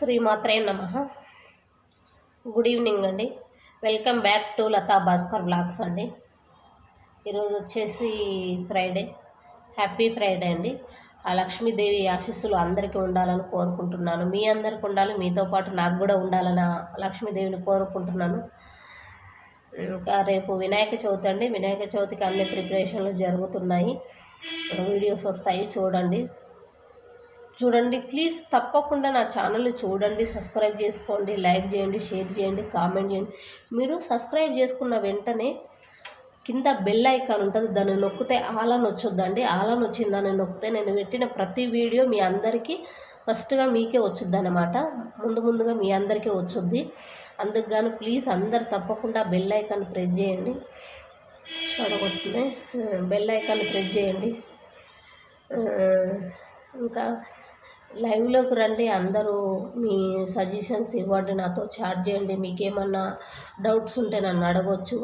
శ్రీమాత్రే నమ. Good evening అండి. Welcome back to Latha Bhaskar blogs అండి. ఈరోజు వచ్చేసి ఫ్రైడే హ్యాపీ ఫ్రైడే అండి. ఆ లక్ష్మీదేవి ఆశీస్సులు అందరికీ ఉండాలని కోరుకుంటున్నాను. మీ అందరికి ఉండాలి మీతో పాటు నాకు కూడా ఉండాలని లక్ష్మీదేవిని కోరుకుంటున్నాను. ఇంకా రేపు వినాయక చవితి అండి. వినాయక చవితికి అన్ని ప్రిపరేషన్లు జరుగుతున్నాయి. వీడియోస్ వస్తాయి చూడండి. చూడండి ప్లీజ్ తప్పకుండా నా ఛానల్ చూడండి సబ్స్క్రైబ్ చేసుకోండి లైక్ చేయండి షేర్ చేయండి కామెంట్ చేయండి. మీరు సబ్స్క్రైబ్ చేసుకున్న వెంటనే కింద బెల్ ఐకాన్ ఉంటుంది దాన్ని నొక్కితే ఆలని వచ్చొద్దండి. ఆలని వచ్చింది దాన్ని నొక్కితే నేను పెట్టిన ప్రతి వీడియో మీ అందరికీ ఫస్ట్గా మీకే వచ్చుద్ది అనమాట ముందు ముందుగా మీ అందరికీ వచ్చుద్ది. అందుకు గాను ప్లీజ్ అందరు తప్పకుండా బెల్ ఐకాన్ ప్రెస్ చేయండి. చూడగొడుతుంది. బెల్ ఐకాన్ ప్రెస్ చేయండి. ఇంకా లైవ్లోకి రండి అందరూ మీ సజెషన్స్ ఇవ్వండి నాతో చాట్ చేయండి మీకేమన్నా డౌట్స్ ఉంటే నన్ను అడగవచ్చు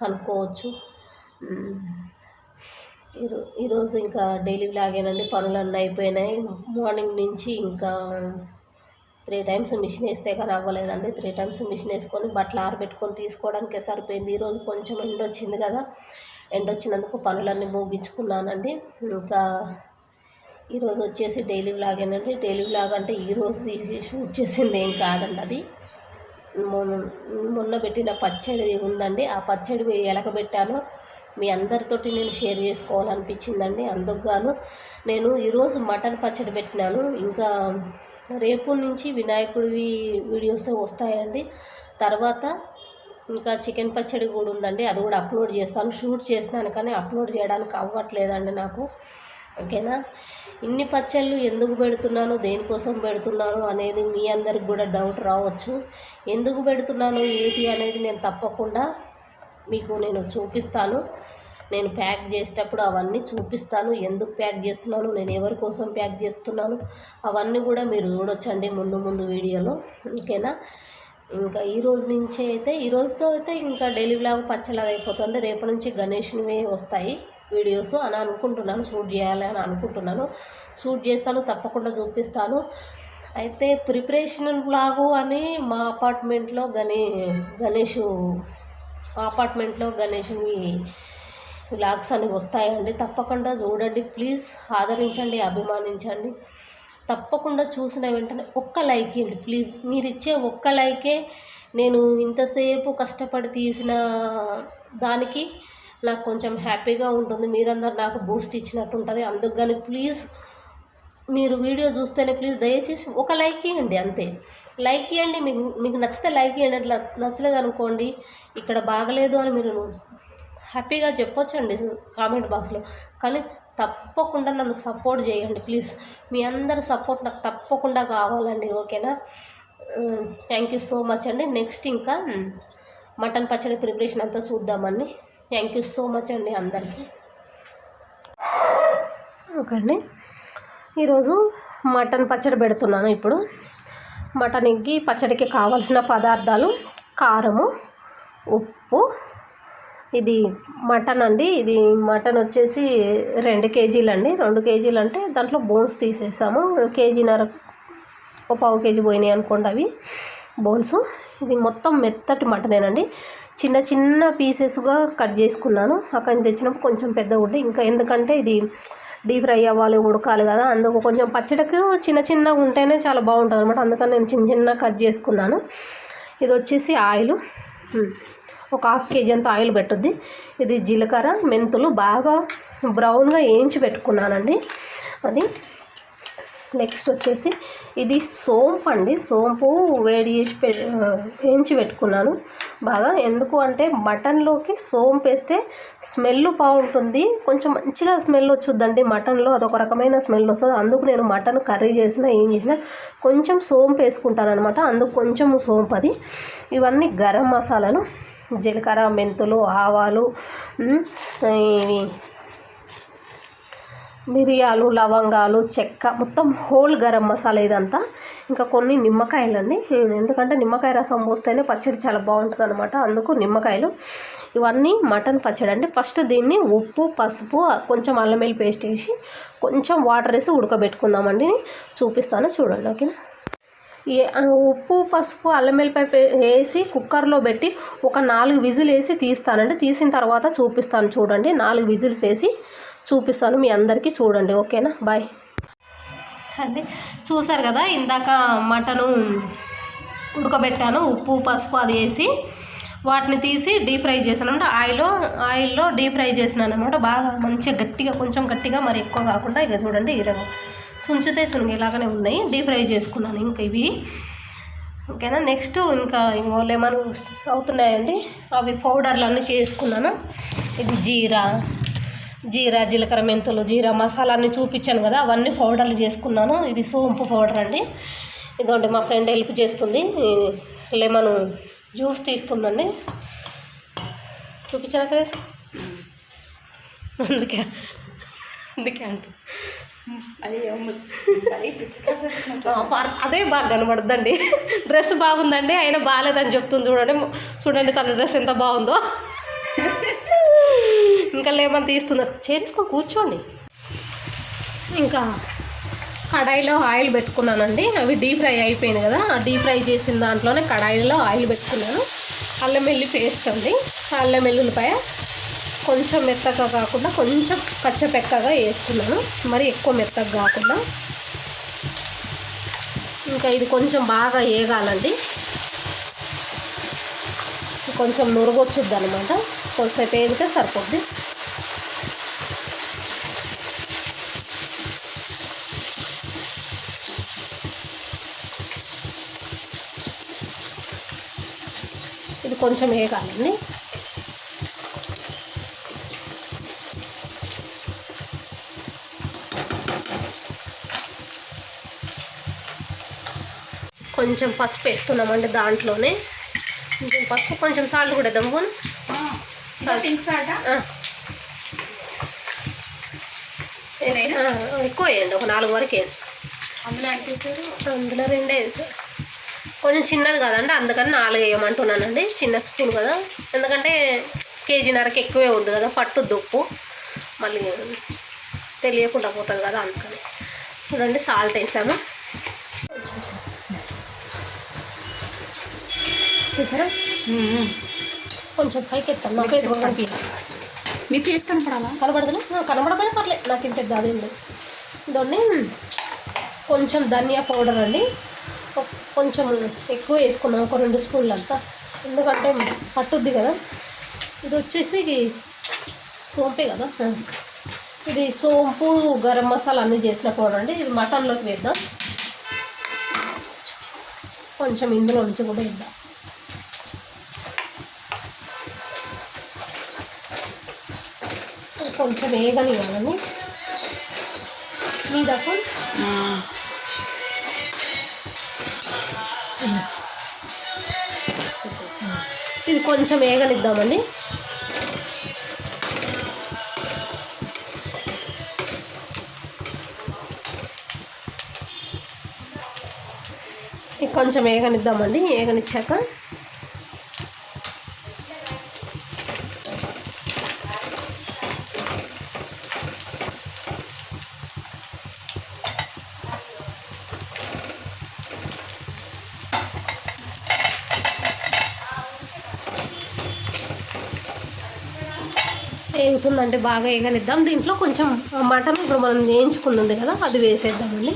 కనుక్కోవచ్చు. ఈరోజు ఇంకా డైలీ వ్లాగేనండి పనులన్నీ అయిపోయినాయి. మార్నింగ్ నుంచి ఇంకా త్రీ టైమ్స్ మిషన్ వేస్తే కానీ అవ్వలేదండి. త్రీ టైమ్స్ మిషన్ వేసుకొని బట్టలు ఆరబెట్టుకొని తీసుకోవడానికే సరిపోయింది. ఈరోజు కొంచెం ఎండ వచ్చింది కదా ఎండ వచ్చినందుకు పనులన్నీ ముగించుకున్నానండి. ఇంకా ఈరోజు వచ్చేసి డైలీ వ్లాగేనండి డైలీ వ్లాగ్ అంటే ఈరోజు తీసి షూట్ చేసింది ఏం కాదండి అది. మొన్న మొన్న పెట్టిన పచ్చడి ఉందండి. ఆ పచ్చడి ఎలకబెట్టాను మీ అందరితోటి నేను షేర్ చేసుకోవాలనిపించిందండి. అందుకుగాను నేను ఈరోజు మటన్ పచ్చడి పెట్టినాను. ఇంకా రేపు నుంచి వినాయకుడివి వీడియోస్ వస్తాయండి. తర్వాత ఇంకా చికెన్ పచ్చడి కూడా ఉందండి. అది కూడా అప్లోడ్ చేస్తాను. షూట్ చేసినాను కానీ అప్లోడ్ చేయడానికి అవ్వట్లేదండి నాకు. ఓకేనా? ఇన్ని పచ్చళ్ళు ఎందుకు పెడుతున్నాను? దేనికోసం పెడుతున్నాను? అనేది మీ అందరికి కూడా డౌట్ రావచ్చు. ఎందుకు పెడుతున్నాను? ఏంటి అనేది నేను తప్పకుండా మీకు నేను చూపిస్తాను. నేను ప్యాక్ చేసేటప్పుడు అవన్నీ చూపిస్తాను. ఎందుకు ప్యాక్ చేస్తున్నాను? నేను ఎవరి కోసం ప్యాక్ చేస్తున్నాను? అవన్నీ కూడా మీరు చూడొచ్చండి ముందు ముందు వీడియోలో. ఓకేనా? ఇంకా ఈ రోజు నుంచే అయితే ఈ రోజుతో అయితే ఇంకా డైలీ బ్లాగ్ పచ్చలాగా అయిపోతుంది రేపు నుంచి గణేష్నివే వస్తాయి. వీడియోస్ అని అనుకుంటున్నాను షూట్ చేయాలి అని అనుకుంటున్నాను. షూట్ చేస్తాను తప్పకుండా చూపిస్తాను. అయితే ప్రిపరేషన్ లాగు అని మా అపార్ట్మెంట్లో గణే గణేష్ మా అపార్ట్మెంట్లో గణేష్ని వ్లాగ్స్ అని వస్తాయండి. తప్పకుండా చూడండి ప్లీజ్ ఆదరించండి అభిమానించండి. తప్పకుండా చూసిన వెంటనే ఒక్క లైక్ ఇవ్వండి ప్లీజ్. మీరు ఇచ్చే ఒక్క లైకే నేను ఇంతసేపు కష్టపడి తీసిన దానికి నాకు కొంచెం హ్యాపీగా ఉంటుంది. మీరందరూ నాకు బూస్ట్ ఇచ్చినట్టు ఉంటుంది అందుకు కానీ ప్లీజ్ మీరు వీడియో చూస్తేనే ప్లీజ్ దయచేసి ఒక లైక్ ఇవ్వండి అంతే. లైక్ ఇవ్వండి మీకు మీకు నచ్చితే లైక్ ఇవ్వండి అట్లా నచ్చలేదు అనుకోండి ఇక్కడ బాగలేదు అని మీరు హ్యాపీగా చెప్పొచ్చండి కామెంట్ బాక్స్లో కానీ తప్పకుండా నన్ను సపోర్ట్ చేయండి ప్లీజ్ మీ అందరి సపోర్ట్ నాకు తప్పకుండా కావాలండి ఓకేనా? థ్యాంక్ యూ సో మచ్ అండి. నెక్స్ట్ ఇంకా మటన్ పచ్చడి ప్రిపరేషన్ అంతా చూద్దామండి. థ్యాంక్ యూ సో మచ్ అండి అందరికీ. ఓకే అండి. ఈరోజు మటన్ పచ్చడి పెడుతున్నాను ఇప్పుడు. మటన్కి పచ్చడికి కావాల్సిన పదార్థాలు కారము ఉప్పు. ఇది మటన్ అండి. ఇది మటన్ వచ్చేసి రెండు కేజీలు అండి. రెండు కేజీలు అంటే దాంట్లో బోన్స్ తీసేసాము. కేజీన్నర ఒక పావు కేజీ పోయినాయి అనుకోండి అవి బోన్స్. ఇది మొత్తం మెత్తటి మటనేనండి. చిన్న చిన్న పీసెస్గా కట్ చేసుకున్నాను. అక్కడ తెచ్చినప్పుడు కొంచెం పెద్ద ఉండే ఇంకా ఎందుకంటే ఇది డీప్ ఫ్రై అవ్వాలి ఉడకాలి కదా. అందుకు కొంచెం పచ్చడికి చిన్న చిన్నగా ఉంటేనే చాలా బాగుంటుంది అనమాట అందుకని నేను చిన్న చిన్న కట్ చేసుకున్నాను. ఇది వచ్చేసి ఆయిల్. ఒక హాఫ్ కేజీ అంత ఆయిల్ పెట్టుద్ది. ఇది జీలకర్ర మెంతులు బాగా బ్రౌన్గా వేయించి పెట్టుకున్నానండి. అది నెక్స్ట్ వచ్చేసి ఇది సోంపు అండి. సోంపు వేడి చేసి పె వేయించి పెట్టుకున్నాను. బాగా ఎందుకు అంటే మటన్లోకి సోంపు వేస్తే స్మెల్ బాగుంటుంది. కొంచెం మంచిగా స్మెల్ వచ్చుద్దండి మటన్లో. అదొక రకమైన స్మెల్ వస్తుంది. అందుకు నేను మటన్ కర్రీ చేసినా ఏం చేసినా కొంచెం సోంపు వేసుకుంటాను అనమాట అందుకు కొంచెం సోంపు అది. ఇవన్నీ గరం మసాలాలు జీలకర్ర మెంతులు ఆవాలు ఇవి మిరియాలు లవంగాలు చెక్క మొత్తం హోల్ గరం మసాలా ఇదంతా ఇంకా కొన్ని నిమ్మకాయలు అండి ఎందుకంటే నిమ్మకాయ రసం పోస్తేనే పచ్చడి చాలా బాగుంటుంది అనమాట అందుకు నిమ్మకాయలు. ఇవన్నీ మటన్ పచ్చడి అండి. ఫస్ట్ దీన్ని ఉప్పు పసుపు కొంచెం అల్లం వెల్లి పేస్ట్ వేసి కొంచెం వాటర్ వేసి ఉడకబెట్టుకుందామండి. చూపిస్తాను చూడండి ఓకేనా? ఏ- ఉప్పు పసుపు అల్లం వెల్లిపాయ వేసి కుక్కర్లో పెట్టి ఒక నాలుగు విజిల్ వేసి తీస్తానండి. తీసిన తర్వాత చూపిస్తాను చూడండి. నాలుగు విజిల్స్ వేసి చూపిస్తాను మీ అందరికీ చూడండి ఓకేనా? బాయ్. అండి చూసారు కదా ఇందాక మటను ఉడకబెట్టాను ఉప్పు పసుపు అది వేసి వాటిని తీసి డీప్ ఫ్రై చేశాను. అంటే ఆయిల్లో ఆయిల్లో డీప్ ఫ్రై చేసినాను అనమాట బాగా మంచిగా గట్టిగా కొంచెం గట్టిగా మరి ఎక్కువ కాకుండా ఇక చూడండి ఇలా సుంచితే సునిగేలాగానే ఉన్నాయి. డీప్ ఫ్రై చేసుకున్నాను ఇంకా ఇవి. ఓకేనా? నెక్స్ట్ ఇంకా ఇంకో లెమన్ అవుతున్నాయండి. అవి పౌడర్లు అన్నీ చేసుకున్నాను. ఇది జీరా. జీరా జీలకర్ర మెంతులు జీరా మసాలా అన్నీ చూపించాను కదా అవన్నీ పౌడర్లు చేసుకున్నాను. ఇది సోంపు పౌడర్ అండి. ఇదిగోండి మా ఫ్రెండ్ హెల్ప్ చేస్తుంది. లెమన్ జ్యూస్ తీస్తుందండి. చూపించాను కదా అందుకే అందుకే అంట అదే బాగా కనబడుద్దండి. డ్రెస్ బాగుందండి అయినా బాగాలేదని చెప్తుంది చూడండి. చూడండి తన డ్రెస్ ఎంత బాగుందో. ఇంకా లేమని తీస్తున్నారు చేసుకో కూర్చోండి. ఇంకా కడాయిలో ఆయిల్ పెట్టుకున్నానండి. అవి డీప్ ఫ్రై అయిపోయింది కదా ఆ డీప్ ఫ్రై చేసిన దాంట్లోనే కడాయిలో ఆయిల్ పెట్టుకున్నాను. అల్లం వెల్లి పేస్ట్ అండి. అల్లం వెల్లుల్లిపాయ కొంచెం మెత్తగా కాకుండా కొంచెం కచ్చపెక్కగా వేసుకున్నాను. మరి ఎక్కువ మెత్తగా కాకుండా. ఇంకా ఇది కొంచెం బాగా వేగాలండి కొంచెం నురుగొచ్చుద్ది అనమాట కొంచెం వేగితే సరిపోద్ది. ఇది కొంచెం వేగాలండి. కొంచెం పసుపు వేస్తున్నామండి దాంట్లోనే. కొంచెం పసుపు కొంచెం సాల్ట్ కూడా దమ్ము పింక్ సాట ఎక్కువ వేయండి. ఒక నాలుగు వరకు వేయండి. అందులో ఎంత వేసారు? అందులో రెండే వేసారు కొంచెం చిన్నది కదండి. అందుకని నాలుగు వేయమంటున్నానండి. చిన్న స్పూన్ కదా. ఎందుకంటే కేజీన్నరకి ఎక్కువే ఉంది కదా. పట్టుద్ది ఉప్పు. మళ్ళీ తెలియకుండా పోతుంది కదా అందుకని. చూడండి సాల్ట్ వేసాము. చూసారా? కొంచెం పైకి ఎత్తాను నా ఫేస్ మీ ఫేస్ కనపడాలా? కనబడదు కనబడకపోయినా పర్లేదు నాకు ఇంత పెద్ద అదేం లేదు. దాన్ని కొంచెం ధనియా పౌడర్ అండి. కొంచెం ఎక్కువ వేసుకున్నాం. ఒక రెండు స్పూన్లు అంతా. ఎందుకంటే పట్టుద్ది కదా. ఇది వచ్చేసి ఇది సోంపే కదా. ఇది సోంపు గరం మసాలా అన్నీ చేసిన పౌడర్ అండి. ఇది మటన్లోకి వేద్దాం. కొంచెం ఇందులో నుంచి కూడా వేద్దాం. కొంచెం వేగనివ్వాలని మీ దాకా ఇది కొంచెం వేగనిద్దామండి. ఇది కొంచెం వేగనిద్దామండి. వేగనిచ్చాక వేగుతుందంటే బాగా వేగనిద్దాం దీంట్లో కొంచెం మటన్ ఇప్పుడు మనం వేయించుకుంది కదా అది వేసేద్దామండి.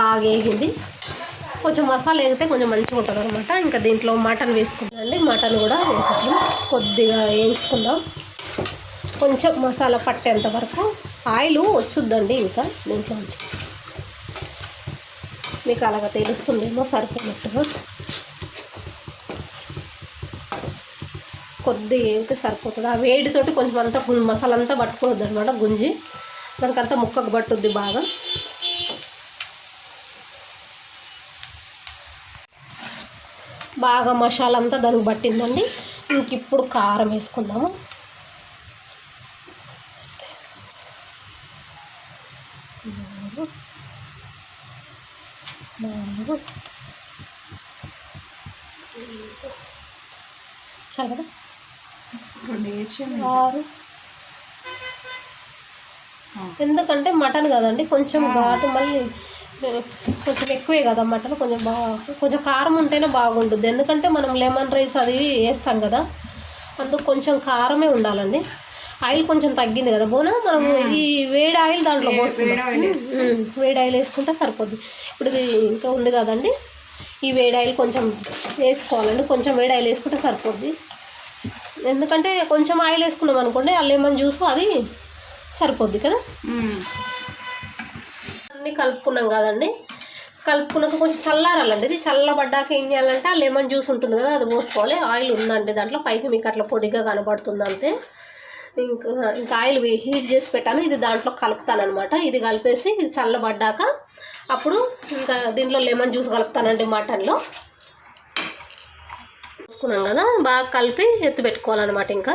బాగా వేగింది కొంచెం మసాలా వేగితే కొంచెం మంచిగా ఉంటుంది అనమాట ఇంకా దీంట్లో మటన్ వేసుకుందామండి మటన్ కూడా వేసేసాం కొద్దిగా వేయించుకుందాం. కొంచెం మసాలా పట్టేంత వరకు. ఆయిల్ వచ్చుద్దండి ఇంకా దీంట్లో మీకు అలాగ తెలుస్తుందేమో సరిపోయినట్టుగా. కొద్ది వేగితే సరిపోతుంది ఆ వేడితోటి కొంచెం అంతా గు- మసాలా అంతా పట్టుకోవద్దు అనమాట గుంజి. దానికంతా ముక్కకు పట్టుద్ది బాగా. బాగా మసాలా అంతా దానికి పట్టిందండి. ఇంక ఇప్పుడు కారం వేసుకుందాము. చాలా కదా? రెండు ఆరు ఎందుకంటే మటన్ కదండి కొంచెం ఘాటు మళ్ళీ కొంచెం ఎక్కువే కదా మటన్ కొంచెం బాగా కొంచెం కారం ఉంటేనే బాగుంటుంది. ఎందుకంటే మనం లెమన్ రైస్ అది వేస్తాం కదా అందుకు కొంచెం కారమే ఉండాలండి. ఆయిల్ కొంచెం తగ్గింది కదా బోనా మనం ఈ వేడి ఆయిల్ దాంట్లో పోసుకుంటాం. వేడి ఆయిల్ వేసుకుంటే సరిపోద్ది. ఇప్పుడు ఇది ఇంకా ఉంది కదండి ఈ వేడి ఆయిల్ కొంచెం వేసుకోవాలండి కొంచెం వేడి ఆయిల్ వేసుకుంటే సరిపోద్ది. ఎందుకంటే కొంచెం ఆయిల్ వేసుకున్నాం అనుకోండి ఆ లెమన్ జ్యూస్ అది సరిపోద్ది కదా? అన్నీ కలుపుకున్నాం కదండి. కలుపుకున్నాక కొంచెం చల్లారాలండి. ఇది చల్లబడ్డాక ఏం చేయాలంటే ఆ లెమన్ జ్యూస్ ఉంటుంది కదా అది పోసుకోవాలి. ఆయిల్ ఉందండి దాంట్లో పైకి మీకు అట్లా పొడిగా కనబడుతుంది అంతే. ఇంకా ఇంకా ఆయిల్ హీట్ చేసి పెట్టాను. ఇది దాంట్లో కలుపుతాను అనమాట ఇది కలిపేసి ఇది చల్లబడ్డాక అప్పుడు ఇంకా దీంట్లో లెమన్ జ్యూస్ కలుపుతానండి మటన్లో. పోసుకున్నాం కదా బాగా కలిపి ఎత్తు పెట్టుకోవాలన్నమాట ఇంకా.